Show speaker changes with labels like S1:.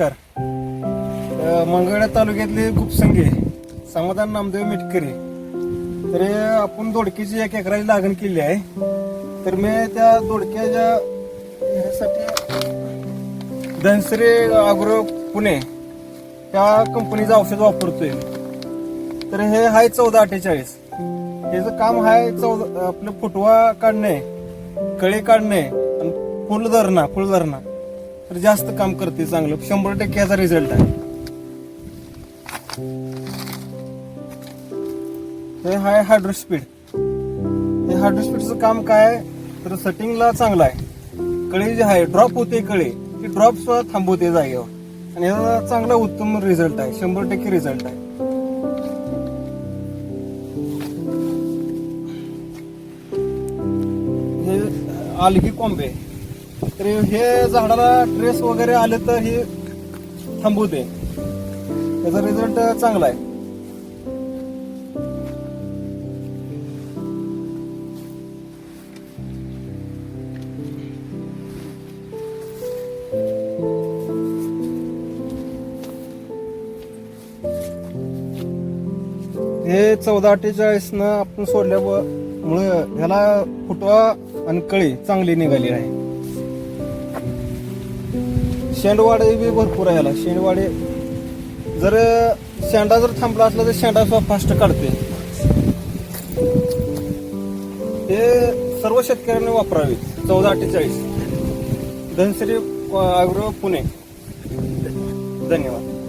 S1: नमस्कार. अ, मंगळवेढा तालुक्यातले गुपसंगे समाधान नामदेव मिटकरी. तर आपण दोडकीची एक एकराची लागण केली आहे. तर मी त्या दोडक्याच्या ह्यासाठी धनसरी अग्रो पुणे त्या कंपनीचं औषध वापरतोय. तर हे आहे चौदा अठ्ठेचाळीस. त्याचं काम आहे चौदा आपलं फुटवा काढणे कळे काढणे आणि फुल धरणा फुल धरणा तर जास्त काम करते चांगलं. शंभर टक्के याचा रिझल्ट आहे. हे आहे हायड्रो स्पीड हे हायड्रो स्पीडचं काम काय आहे? तर सेटिंगला चांगलं आहे. कळी जे आहे ड्रॉप होते कळे ती ड्रॉप सुद्धा थांबवते जागेवर. आणि याचा चांगला उत्तम रिझल्ट आहे. शंभर टक्के रिझल्ट आहे. हे आलगी कॉम्बे तर हे झाडाला ट्रेस वगैरे आले तर हे थांबवते. त्याचा रिझल्ट चांगला आहे. हे चौदा अठ्ठेचाळीस न आपण सोडल्यामुळे ह्याला फुटवा आणि कळी चांगली निघाली आहे. शेंडवाडे बी भरपूर आहे याला. शेंडवाडे जर शेंडा जर थांबला असला तर शेंडा सुद्धा फास्ट काढते हे सर्व शेतकऱ्यांनी वापरावे. चौदा अठ्ठेचाळीस. धनश्री अग्रो पुणे. धन्यवाद.